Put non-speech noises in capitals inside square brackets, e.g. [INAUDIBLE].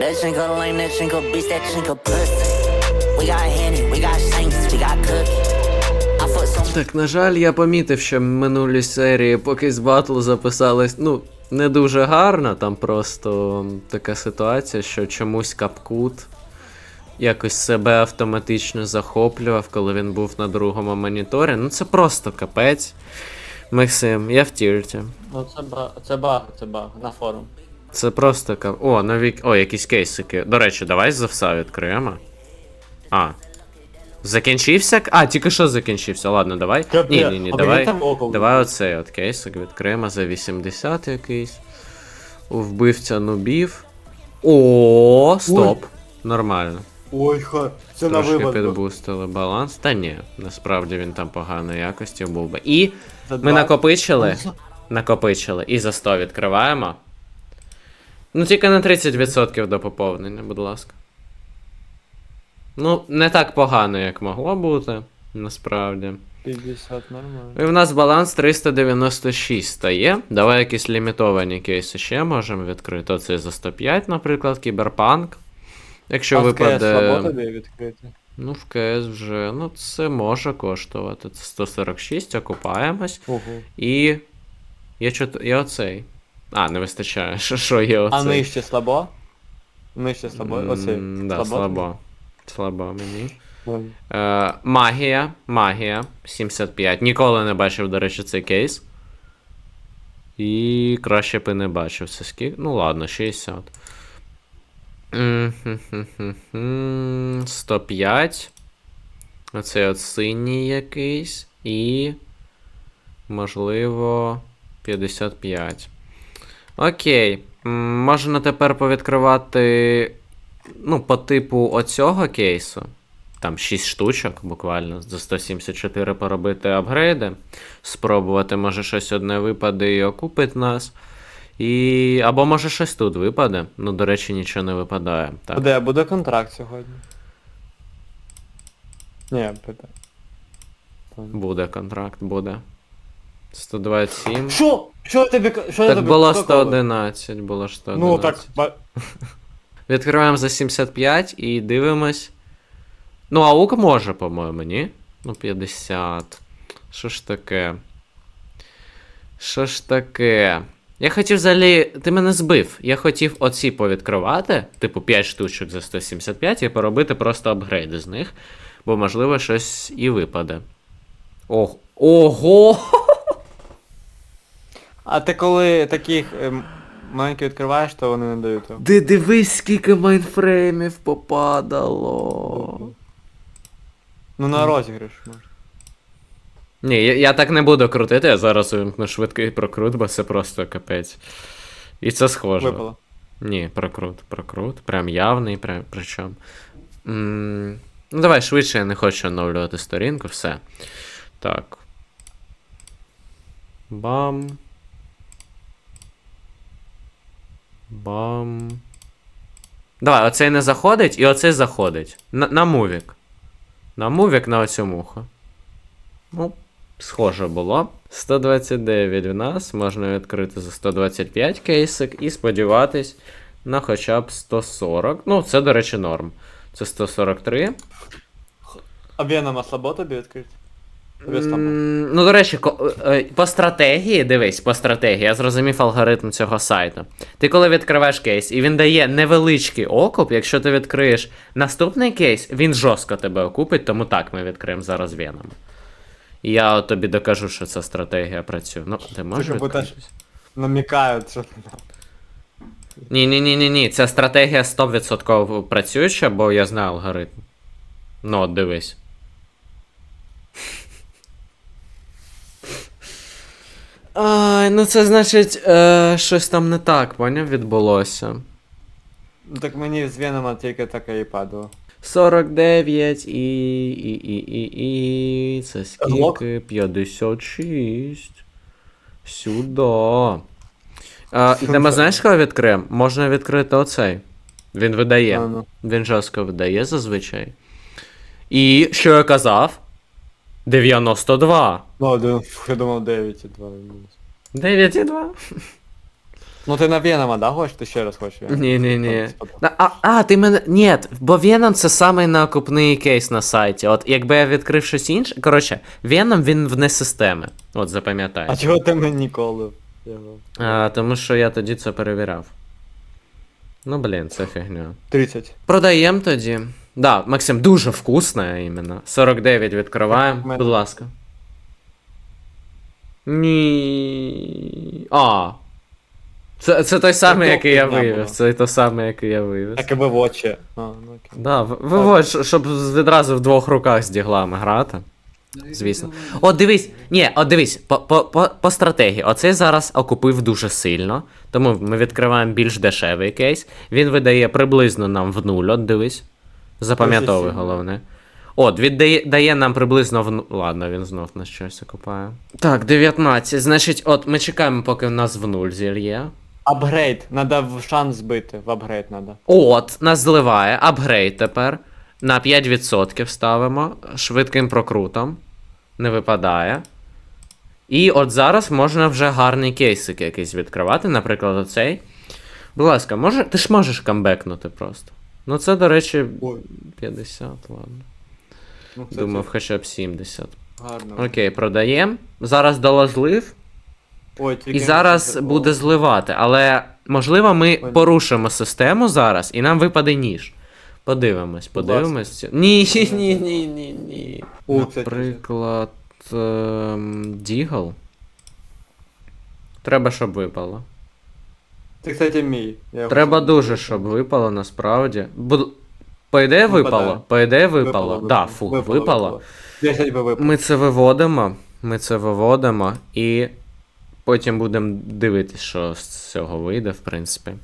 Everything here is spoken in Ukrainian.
That drink lame, that drink a bitch, that drink pussy. We got Henny, we got Shanks, we got Cookie. Так, на жаль, я помітив, що минулі серії поки з батл записались, ну, не дуже гарно, там просто така ситуація, що чомусь капкут якось себе автоматично захоплював, коли він був на другому моніторі. Ну це просто капець. Максим, я в тірті. Ну це баг, це баг, це баг, на форум. Це просто кап. О, нові. О, якісь кейсики. До речі, давай з овса відкриємо. А. Закінчився? А, тільки що закінчився. Ладно, давай. Ні, ні, ні, давай. Давай оцей от кейсик відкриємо за 80 якийсь. У вбивця нубів. О, стоп. Нормально. Ой, ха, це на вивод. підбустили баланс. Та ні, насправді він там поганої якості був би. І За ми накопичили. Накопичили. І за 100 відкриваємо. Ну, тільки на 30% до поповнення, будь ласка. Ну, не так погано, як могло бути, насправді. 50 нормально. І в нас баланс 396 стає. Давай якісь лімітовані кейси ще можемо відкрити. Оце за 105, наприклад, кіберпанк. Якщо А випаде. тобі відкрити? Ну, в КС вже. Ну, це може коштувати. Це 146, окупаємось. Ого. І. Я чот... Я оцей. А, не вистачає. [LAUGHS] Що, що є оцей? А нижче слабо? Нижче слабо? Оцей. М, Да, слабо. Слабо мені. Ой. Е, магія. Магія. 75. Ніколи не бачив, до речі, цей кейс. І краще б і не бачив. Це скільки? Ну ладно, 60. М-хм-хм-хм-хм. 105. Оцей от синій якийсь. І. Можливо. 55. Окей. Можна тепер повідкривати. Ну, по типу оцього кейсу. Там 6 штучок, буквально, за 174 поробити апгрейди. Спробувати, може, щось одне випаде і окупить нас. І. Або може щось тут випаде. Ну, до речі, нічого не випадає. Так. Буде, буде контракт сьогодні. Ні, питай. Буде контракт, буде. 127. Що? Що тобі що Так тобі було сказав? 111, було 111. Ну так, ба- [LAUGHS] Відкриваємо за 75 і дивимось. Ну, аук може, по-моєму, ні? Ну, 50. Що ж таке? Що ж таке? Я хотів взагалі. Ти мене збив. Я хотів оці повідкривати, типу 5 штучок за 175, і поробити просто апгрейди з них. Бо, можливо, щось і випаде. Ого! Ого! [LAUGHS] А ти коли таких ем, маленьких відкриваєш, то вони не дають. того. Ти дивись, скільки майнфреймів попадало. Ну на розіграш може. Ні, я, я так не буду крутити, я зараз увімкну швидкий прокрут, бо це просто капець. І це схоже. Випало. Ні, прокрут, прокрут. Прям явний, прям причому. М, Ну, давай швидше, я не хочу оновлювати сторінку, все. Так. Бам. Бам. Давай, оцей не заходить і оцей заходить. На, на мувік. На мувік на оцю муху. Ну, схоже було. 129 в нас, можна відкрити за 125 кейсик і сподіватись на хоча б 140. Ну, це, до речі, норм. Це 143. А Венома слабо тобі відкрити? Ну, до речі, е, по стратегії, дивись, по стратегії, я зрозумів алгоритм цього сайту. Ти коли відкриваєш кейс, і він дає невеличкий окуп, якщо ти відкриєш наступний кейс, він жорстко тебе окупить, тому так ми відкриємо зараз Веном. І я от тобі докажу, що ця стратегія працює. Ну, ти можеш? Намікають, що Ні, ні, ні, ні, ні. Ця стратегія 100% працююча, бо я знаю алгоритм. Ну, от дивись. Ай, ну це значить, е, щось там не так, поняв, відбулося. Ну так мені з Венома тільки таке і падало. 49 і. і. і. і. і. Це скільки? 56. Сюди. А, ідемо, знаєш, кого відкриємо? Можна відкрити оцей. Він видає. А, ну. Він жорстко видає зазвичай. І що я казав? 92. Ну, я думав 9,2. 9,2. Ну ти на Венома, да, хочеш? Ти ще раз хочеш? Венома? Ні, ні, ні. А, а, ти мене. Ні, бо Venom це самий накупний кейс на сайті. От якби я відкрив щось інше. Коротше, Venom він вне системи. От запам'ятай. А чого ти мені ніколи? А, тому що я тоді це перевіряв. Ну, блін, це фігня. 30. Продаємо тоді. Да, Максим, дуже вкусне іменно. 49 відкриваємо. Будь ласка. Ні. А. Це, це той самий, який я вивів. Це той самий, який я вивів. Так і виводче. А, ну окей. Да, в- виводь, щоб відразу в двох руках з діглами грати. Звісно. От дивись, ні, от дивись, по, по, по, по стратегії. Оцей зараз окупив дуже сильно. Тому ми відкриваємо більш дешевий кейс. Він видає приблизно нам в нуль, от дивись. Запам'ятовуй головне. От, віддає дає нам приблизно в. Ладно, він знов на щось окупає. Так, 19. Значить, от ми чекаємо, поки в нас в нуль зільє. Апгрейд. Надо в шанс збити. В апгрейд надо. От, нас зливає, апгрейд тепер. На 5% ставимо швидким прокрутом. Не випадає. І от зараз можна вже гарний кейсик якийсь відкривати, наприклад, оцей. Будь ласка, може, ти ж можеш камбекнути просто. Ну це, до речі, 50, ладно. Ну, це Думав, хоча б 70. гарно. Окей, продаємо. Зараз злив. Ой, тільки І не зараз це- буде зливати, але можливо ми Ой. порушимо систему зараз і нам випаде ніж. Подивимось, Будь ласка. подивимось. Ні, ні, ні, ні, ні, ні. О, Наприклад, ем, Дігл. Треба, щоб випало. Це, кстати, мій. Я його Треба дуже, щоб випало насправді. Бу... По ідеї випало. По ідеї випало. Да, фу, випало, випало. 10 би випало. Ми це виводимо. Ми це виводимо і потім будемо дивитися, що з цього вийде, в принципі.